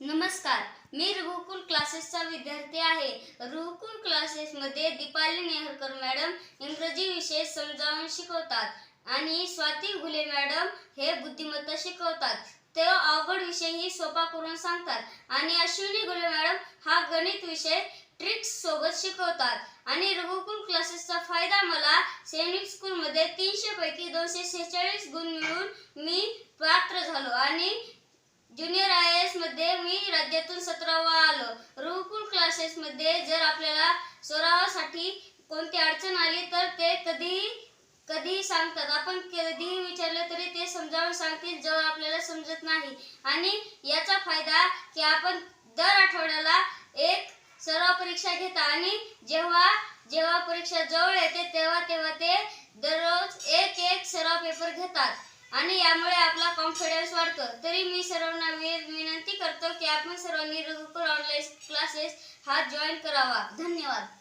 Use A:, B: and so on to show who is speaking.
A: नमस्कार मी रघुकुल क्लासेसचा विद्यार्थी आहे. रघुकुल क्लासेसमध्ये दीपाली नेहरकर मॅडम इंग्रजी विषय समजावून शिकवतात आणि स्वाती घुले मॅडम हे बुद्धिमत्ता शिकवतात. ते अवघड विषयही सोपा करून सांगतात आणि अश्विनी घुले मॅडम हा गणित विषय ट्रिक्स सोबत शिकवतात. आणि रघुकुल क्लासेसचा फायदा मला सैनिक स्कूलमध्ये तीनशे पैकी दोनशे शेहेचाळीस गुण मिळून मी पात्र झालो आणि राज्यातून सतरावा आलो. रुकुल क्लासेसमध्ये जर आपल्याला सरावासाठी कोणती अडचण आली तर ते कधी कधी सांगतात. आपण कधीही विचारलं तरी ते समजावून सांगतील जेव्हा आपल्याला समजत नाही. आणि याचा फायदा की आपण दर आठवड्याला एक सराव परीक्षा घेता आणि जेव्हा जेव्हा परीक्षा जवळ येते तेव्हा तेव्हा ते दररोज एक एक सराव पेपर घेतात. आणि यामुळे आपला कॉन्फिडन्स वाढतो. तरी मी सर्व की आपण सर्वांनी रघुकर ऑनलाईन क्लासेस हा जॉईन करावा. धन्यवाद.